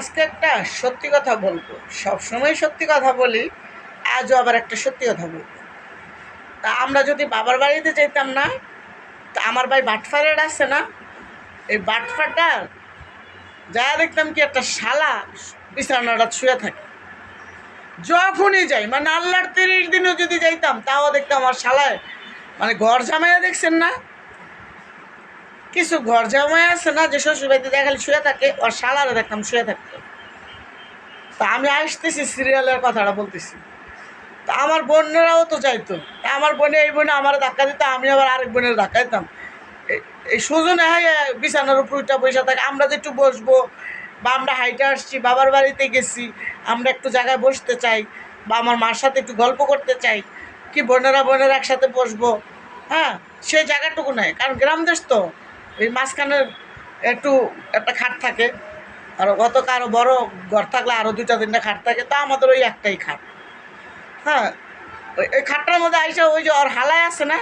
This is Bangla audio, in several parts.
আজকে একটা সত্যি কথা বলব। সবসময় সত্যি কথা বলি, আজও আবার একটা সত্যি কথা বলব। তা আমরা যদি বাবার বাড়িতে যেতাম না, তা আমার ভাই বাটফারের আছে না? এই বাটফাটার যা দেখতাম কি একটা শালা বিছানাটা শুয়ে থাকে। যখনই যাই মানে আল্লাহর তিরিশ দিনও যদি যাইতাম, তাও দেখতাম আমার শালায় মানে ঘর জামাইয়া দেখছেন না? কিছু ঘর জামাই আছে না, যে শ্বশুরবাড়িতে দেখালে শুয়ে থাকে, ওর শালারে দেখতাম শুয়ে থাকতো তা আমি আসতেছি সিরিয়ালের কথাটা বলতেছি। তা আমার বোনেরাও তো চাইতো তা আমার বোনে এই বোনে আমার ধাক্কা দিত, আমি আবার আরেক বোনের ধাক্কা দিতাম এই- সুজনে হাই বিছানার উপর উঠা পয়সা থাকে। আমরা যে একটু বসবো বা আমরা হাইটে আসছি, বাবার বাড়িতে গেছি, আমরা একটু জায়গায় বসতে চাই বা আমার মার সাথে একটু গল্প করতে চাই, কি বোনেরা বোনেরা একসাথে বসবো? হ্যাঁ সেই জায়গাটুকু নেই। কারণ গ্রাম দেশ তো, এই মাঝখানের একটু একটা খাট থাকে। আর অত কারও বড় ঘর থাকলে আরও দুইটা তিনটা খাট থাকে, তা আমাদের ওই একটাই খাট। হ্যাঁ ওই খাটটার মধ্যে আইসা ওই যে ওর হালায় আছে না,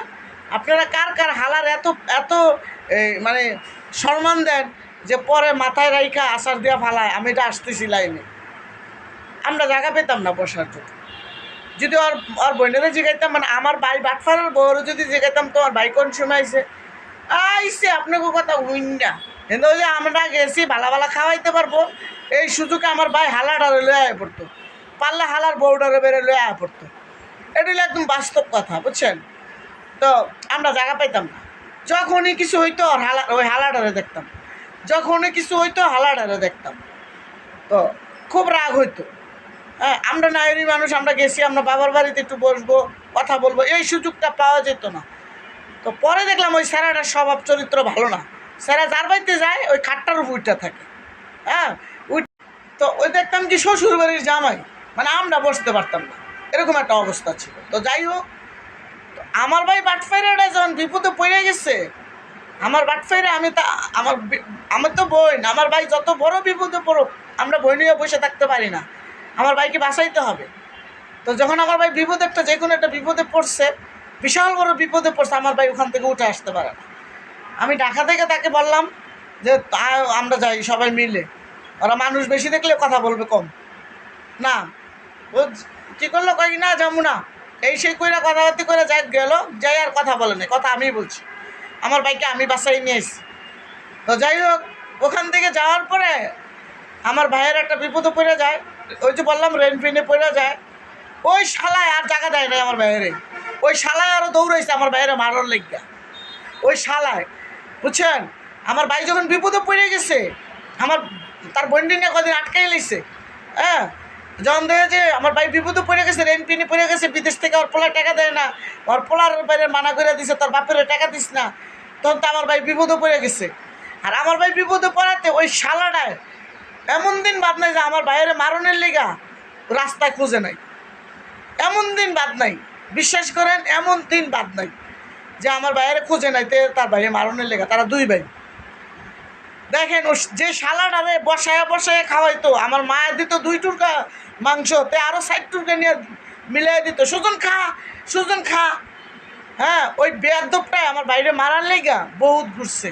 আপনারা কার কার হালার এত এত এই মানে সম্মান দেন যে পরে মাথায় রাইখা আসার দিয়া ফালায়, আমি এটা আসতেছি লাইনে। আমরা জায়গা পেতাম না বসার জন্য। যদি ওর ওর বোনেরা জিগাইতাম মানে আমার ভাই বাটফারের বউরও যদি জিগাইতাম তোমার ভাই কোন সময় আইসে আইসে আপনাকে কথা উইন না কিন্তু ওই যে আমরা গেছি ভালা ভালা খাওয়াইতে পারব। এই সুযোগে আমার ভাই হালাটারে লয়ে আয় পড়তো। পারলে হালার বউটারে বেড়ে লয়ে আয় পড়তো। এটা একদম বাস্তব কথা, বুঝছেন? তো আমরা জায়গা পাইতাম না। যখনই কিছু হইতো হালা, ওই হালাটারে দেখতাম। যখনই কিছু হইতো হালাটারে দেখতাম। তো খুব রাগ হইতো। হ্যাঁ আমরা নায়রি মানুষ, আমরা গেছি, আমরা বাবার বাড়িতে একটু বসবো, কথা বলব, এই সুযোগটা পাওয়া যেত না। তো পরে দেখলাম ওই স্যারাটার স্বভাব চরিত্র ভালো না। স্যারা, যার বাড়িতে যায়, ওই খাটটার উপর উঠতে থাকে। হ্যাঁ তো ওই দেখতাম যে শ্বশুর বাড়ির জামাই মানে আমরা বসতে পারতাম না। এরকম একটা অবস্থা ছিল। তো যাই হোক আমার ভাই বাটফাইরাটা যখন বিপদে পড়ে গেছে, আমার বাটফাইরা, আমি তা আমার আমার তো বোন, আমার ভাই যত বড় বিপদে পড়ুক, আমরা বই নিয়ে বসে থাকতে পারি না। আমার ভাইকে বাঁচাইতে হবে। তো যখন আমার ভাই বিপদে একটা যে কোনো একটা বিপদে পড়ছে, বিশাল বড় বিপদে পড়ছে, আমার ভাই ওখান থেকে উঠে আসতে পারে না। আমি ঢাকা থেকে তাকে বললাম যে আমরা যাই, সবাই মিলে। ওরা মানুষ বেশি দেখলে কথা বলবে কম। না, ও কী করল কই, না, যাব না। এই সেই কইরা কথাবার্তি করে যাই, গেল, যাই আর কথা বলে না কথা আমি বলছি। আমার বাইকে আমি বাসায় নিয়ে এসেছি তো যাই হোক, ওখান থেকে যাওয়ার পরে আমার ভাইয়ের একটা বিপদে পড়ে যায়। ওই যে বললাম রেন ফিনে পড়ে যায়। ওই শালায় আর জায়গা দেয় নাই আমার ভাইয়েরে। ওই শালায় আরও দৌড়াইছে আমার ভাইয়েরে মারার লেগা ওই শালায় বুঝছেন? আমার ভাই যখন বিপদে পড়ে গেছে, আমার তার বন্ডি নিয়ে কদিন আটকাই লাইছে। হ্যাঁ? যখন দেখে যে আমার ভাই বিপদে পড়ে গেছে রেন পিনে পড়ে গেছে, বিদেশ থেকে ওর পোলা টাকা দেয় না, ওর পোলার বাইরে মানা করে দিছে, তোর বাপের টাকা দিস না, তখন তো আমার ভাই বিপদে পড়ে গেছে। আর আমার ভাই বিপদে পড়াতে ওই শালাটায় এমন দিন বাদ নাই যে আমার ভাইয়ের মারণের লেগা রাস্তায় খুঁজে নাই। এমন দিন বাদ নাই। বিশ্বাস করেন, এমন দিন বাদ নাই। যে আমার ভাইয়ের খুঁজে নাই, তে তার ভাইয়ের মারণের লেগা, তারা দুই ভাই। দেখেন ও যে শালাটারে বসায় বসায় খাওয়াইতো, আমার মায়ের দিত দুই টুরকা মাংস, তে আরও ষাট টুরকা নিয়ে মিলাই দিত। সুজন খা সুজন খা। হ্যাঁ ওই বেয়াদবটাই আমার বাইরে মারার লেগা, বহুত ঘুরছে।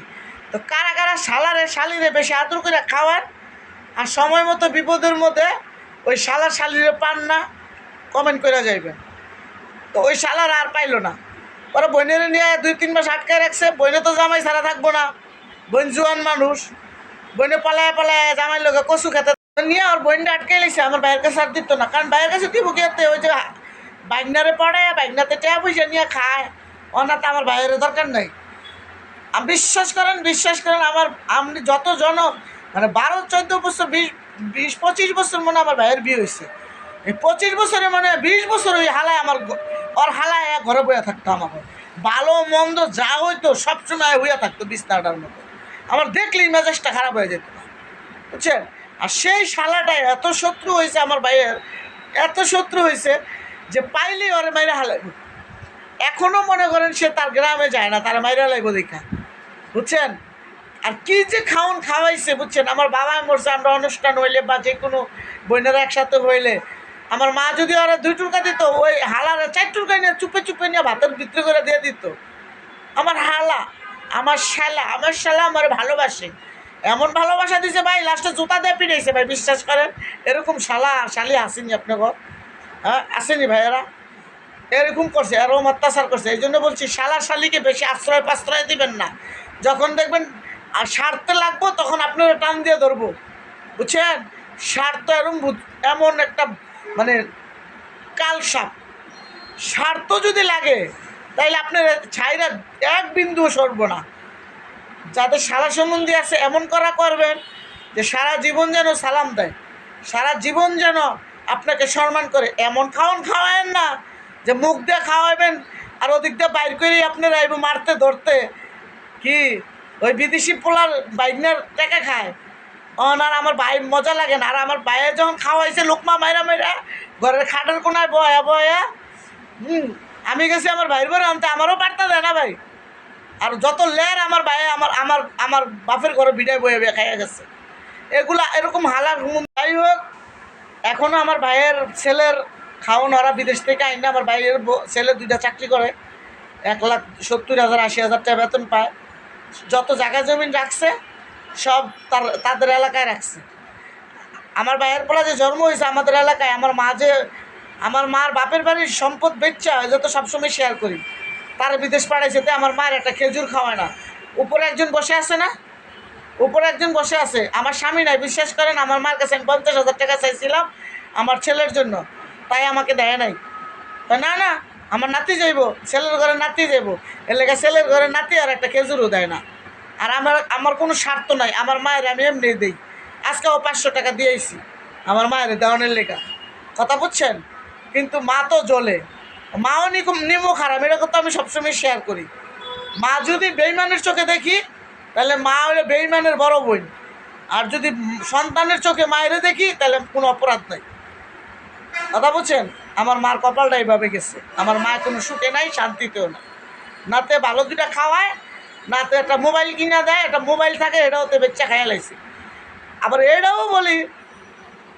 তো কারা কারা শালারে, শালিরে বেশি আদর করে খাওয়ান, আর সময় মতো বিপদের মধ্যে ওই শালার শালিরে পান না কমেন্ট করে যাইবেন। তো ওই শালার আর পাইলো না। ওরা বোনের নিয়ে দুই, তিন মাস আটকায় রাখছে, বইনে তো জামাই ছাড়া থাকব না। বোন জোয়ান মানুষ, বইনে পালায় পালায় জামাই লোকে কচু খেতে নিয়ে আর বোনটা আটকাই লাগছে আমার ভাইয়ের কাছে আর দিত না। কারণ ভাইয়ের কাছে দিব খেতে ওই যে বাইকনারে পড়ে বাইকনাতে টাকা পয়সা নিয়ে খায়। অনাতে আমার ভাইয়ের দরকার নাই। আমি বিশ্বাস করেন বিশ্বাস করেন, আমার আপনি যত জন মানে বারো, চোদ্দ বছর, বিশ বিশ, পঁচিশ বছর মনে আমার ভাইয়ের বিয়ে হয়েছে এই পঁচিশ বছরে মানে বিশ বছর ওই হালায় আমার ওর হালায় ঘরে বইয়া থাকতো আমাকে। ভালো মন্দ যা হইতো সবসময় হইয়া থাকতো বিস্তারটার মতো আমার দেখলেই মেজাজটা খারাপ হয়ে যেত। বুঝছেন? আর সেই শালাটা এত শত্রু হয়েছে আমার ভাইয়ের, এত শত্রু হয়েছে যে পাইলেই ওরে মাইরে হালাইব এখনও মনে করেন সে তার গ্রামে যায় না, তার মাইরা লাইব দেখা। বুঝছেন? আর কি যে খাওন খাওয়াইছে, বুঝছেন? আমার বাবা মরছে, আমরা অনুষ্ঠান হইলে বা যে কোনো বোনেরা একসাথে হইলে আমার মা যদি ওরা দুই টুকা দিত, ওই হালারে চার টুকা নিয়ে চুপে চুপে নিয়ে ভাতের ভিতরে করে দিয়ে দিত। আমার হালা, আমার শালা আমার শালা আমার ভালোবাসে। এমন ভালোবাসা দিছে ভাই, লাস্টে জুতা দিয়ে পিটাইছে ভাই, বিশ্বাস করেন? এরকম শালা, শালি আসেনি আপনাকে হ্যাঁ আসেনি ভাইয়েরা। এরকম করছে এরকম অত্যাচার করছে। এই জন্য বলছি, শালা শালিকে বেশি আশ্রয় পাশ্রয় দিবেন না। যখন দেখবেন আর সারতে লাগবো, তখন আপনারা টান দিয়ে ধরবো। বুঝছেন? স্বার্থ এরকম বুঝ- এমন একটা মানে কাল সাপ। স্বার্থ যদি লাগে, তাইলে আপনার ছাইরা এক বিন্দুও সরব না। যাদের সারা সম্বন্ধে আছে, এমন করা করবেন যে সারা জীবন যেন সালাম দেয়। সারা জীবন যেন আপনাকে সম্মান করে। এমন খাওয়ান খাওয়ায়েন না যে মুখ দিয়ে খাওয়াবেন আর ওদিক দিয়ে বাইর করেই আপনারা এবার মারতে ধরতে। কি? ওই বিদেশি পোলার বাইকনার টাকা খায়। আর আমার ভাই মজা লাগে না। আর আমার ভাইয়ের যখন খাওয়াইছে, লোকমা মাইরা মাইরা, ঘরের খাটের কোনায় বয়া বয়া, হুম, আমি গেছি আমার ভাইয়ের ঘরে আনতে, আমারও পারতে দেয় না ভাই। আর যত লের আমার ভাই, আমার আমার আমার বাপের ঘরে বিদায় বয়ে বয়ে খাইয়া গেছে। এগুলা এরকম হালার হুমুন যাই হোক এখনও আমার ভাইয়ের ছেলের খাওয়ান ওরা বিদেশ থেকে আইন আমার ভাইয়ের ছেলে দুইটা চাকরি করে, এক লাখ সত্তর হাজার আশি হাজার টাকা বেতন পায়। যত জায়গা জমিন রাখছে সব তার, তাদের এলাকায় রাখছে। আমার ভাইয়ের পোলা যে জন্ম হয়েছে আমাদের এলাকায়, আমার মা যে, আমার মার বাপের বাড়ির সম্পদ বেচা যত সবসময় শেয়ার করি, তার বিদেশ পাড়ায় যেতে আমার মায়ের একটা খেজুর খাওয়ায় না। উপরে একজন বসে আছে না? উপরে একজন বসে আছে। আমার স্বামী নাই, বিশ্বাস করেন, আমার মার কাছে আমি পঞ্চাশ হাজার টাকা চাইছিলাম আমার ছেলের জন্য। তাই আমাকে দেয় নাই। না না, আমার নাতি যাইব, ছেলের ঘরে নাতি যাইব। এর লেগে ছেলের ঘরে নাতি আর একটা খেজুরও দেয় না। আর আমার আমার কোনো স্বার্থ নাই। আমার মায়ের আমি এমনি দিই। আজকে ও পাঁচশো টাকা দিয়েছি আমার মায়ের দেওয়ানের লেখা কথা বুঝছেন? কিন্তু মা তো জ্বলে। মাও নিকুম নিমো খারাপ। এরকম তো আমি সবসময় শেয়ার করি। মা যদি বেইমানের চোখে দেখি, তাহলে মা হলে বেইমানের বড় বোন। আর যদি সন্তানের চোখে মায়েরে দেখি, তাহলে কোনো অপরাধ নাই। কথা বুঝছেন? আমার মার কপালটা এইভাবে গেছে। আমার মা কোনো সুখে নাই, শান্তিতেও না নাতে ভালো দুটা খাওয়ায় নাতে একটা মোবাইল কিনা দেয় একটা মোবাইল থাকে, এটাও তো বেচ্চা খাইয়া লাইছে। আবার এটাও বলি,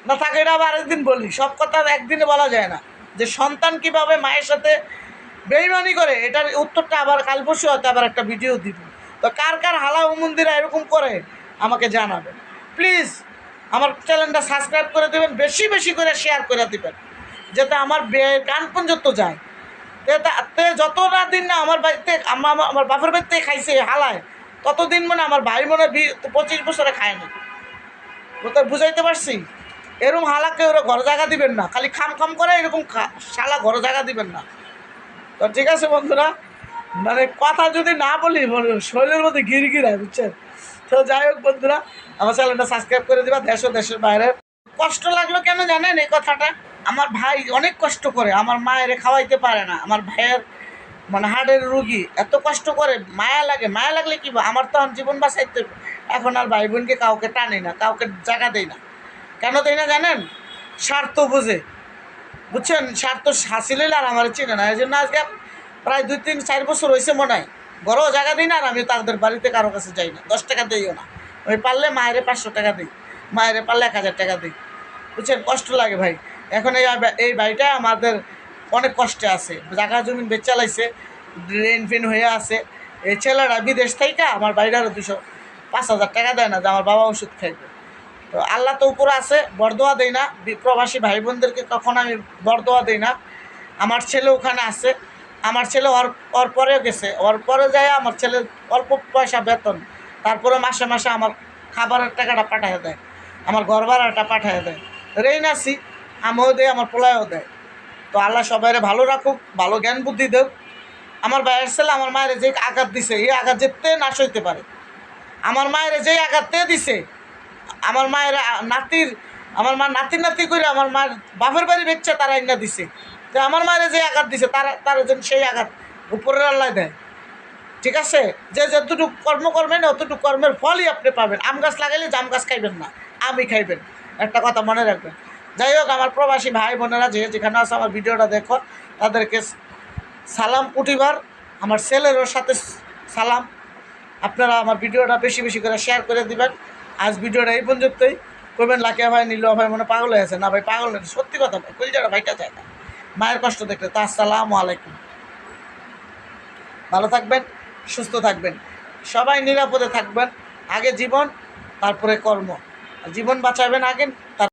না থাকে এটা আবার আরেকদিন বলি, সব কথা একদিনে বলা যায় না। যে সন্তান কীভাবে মায়ের সাথে বেইমানি করে, এটার উত্তরটা আবার কাল পরশু হয়তো আবার একটা ভিডিও দিব। তো কার কার হালা মন্দিরা এরকম করে, আমাকে জানাবেন। প্লিজ আমার চ্যানেলটা সাবস্ক্রাইব করে দেবেন, বেশি বেশি করে শেয়ার করে দিবেন, যাতে আমার কান পর্যন্ত যায়। তে যতটা দিন না আমার বাড়িতে আমার আমার- বাপের বাড়িতে খাইছে হালায় ততদিন মানে আমার ভাই মনে পঁচিশ বছরে খায় না তো বুঝাইতে পারছি? এরকম হালাকে ওরা ঘর জায়গা দিবেন না খালি খাম খাম করে এরকম শালা ঘর জায়গা দিবেন না। তো ঠিক আছে বন্ধুরা মানে কথা যদি না বলি বলি, শরীরের মধ্যে গির গিরায় বুঝছেন? তো যাই হোক বন্ধুরা আমার চ্যানেলটা সাবস্ক্রাইব করে দিবা দেশ ও দেশের বাইরে। কষ্ট লাগল কেন জানেন এই কথাটা? আমার ভাই অনেক কষ্ট করে, আমার মায়ের খাওয়াইতে পারে না। আমার ভাইয়ের মানে হার্টের রুগী, এত কষ্ট করে, মায়া লাগে। মায়া লাগলে কি আমার তখন জীবন বাঁচাইতে এখন আর ভাই বোনকে কাউকে টানি না, কাউকে জায়গা দেই না। কেন দেই না জানেন? স্বার্থ বুঝে। বুঝছেন? স্বার্থ হাসিল আর আমার চিনে না। এই জন্য আজকে প্রায় দুই তিন চার বছর হয়েছে মনে হয়। ঘরেও জায়গা দিই না আর আমি তাদের বাড়িতে কারও কাছে যাই না। দশ টাকা দিইও না। ওই পারলে মায়েরে পাঁচশো টাকা দিই। মায়েরে পারলে এক হাজার টাকা দিই। বুঝছেন? কষ্ট লাগে ভাই। এখন এই এই বাড়িটা আমাদের অনেক কষ্টে আছে। জায়গা জমিন বেচালাইছে ড্রেন ফেন হয়ে আছে। এই ছেলেরা বিদেশ থেকে আমার বাড়িটারও দুশো পাঁচ হাজার টাকা দেয় না, যে আমার বাবা ওষুধ খাইবে। তো আল্লাহ তো উপরে আছে, বরদোয়া দেয় না। প্রবাসী ভাই বোনদেরকে কখনো আমি বরদোয়া দেই না। আমার ছেলে ওখানে আছে, আমার ছেলে ওর ওর পরেও গেছে। ওর পরে যায় আমার ছেলে অল্প পয়সা বেতন, তারপরে মাসে মাসে আমার খাবারের টাকাটা পাঠিয়ে দেয়, আমার ঘর ভাড়াটা পাঠিয়ে দেয়। রেই নাসি আমিও দেয় আমার পোলায়ও দেয়। তো আল্লাহ সবাইরে ভালো রাখুক, ভালো জ্ঞান বুদ্ধি দেব আমার ভাইয়ের ছেলে আমার মায়ের যে আঘাত দিছে, এই আঘাত যেতে নাশ হইতে পারে। আমার মায়ের যে আঘাততে দিছে, আমার মায়ের নাতির, আমার মা নাতি নাতি করে আমার মার বাপের বাড়ি বেচ্চা তারা ইন্না দিছে। তো আমার মায়ের যে আঘাত দিছে, তারা, তার যেন সেই আঘাত উপরের আল্লাহ দেয়। ঠিক আছে? যে যতটুকু কর্ম করবেন অতটুকু কর্মের ফলই আপনি পাবেন। আম গাছ লাগাইলে জাম গাছ খাইবেন না আমি খাইবেন। একটা কথা মনে রাখবেন। যাই হোক, আমার প্রবাসী ভাই বোনেরা যে যেখানে আছে আমার ভিডিওটা দেখো, তাদেরকে সালাম কুটিবার আমার ছেলেরও সাথে সালাম। আপনারা আমার ভিডিওটা বেশি বেশি করে শেয়ার করে দিবেন। আজ ভিডিওটা এই পর্যন্তই। করবেন লাকিয়া ভাই, নীল ভাই মনে পাগল হয়ে আছে না ভাই, পাগল না সত্যি কথা ভাই, কলজাটা ভাইটা যায় না। মায়ের কষ্ট দেখলে তা আসসালামু আলাইকুম। ভালো থাকবেন, সুস্থ থাকবেন। সবাই নিরাপদে থাকবেন। আগে জীবন, তারপরে কর্ম। জীবন বাঁচাবেন আগে, তার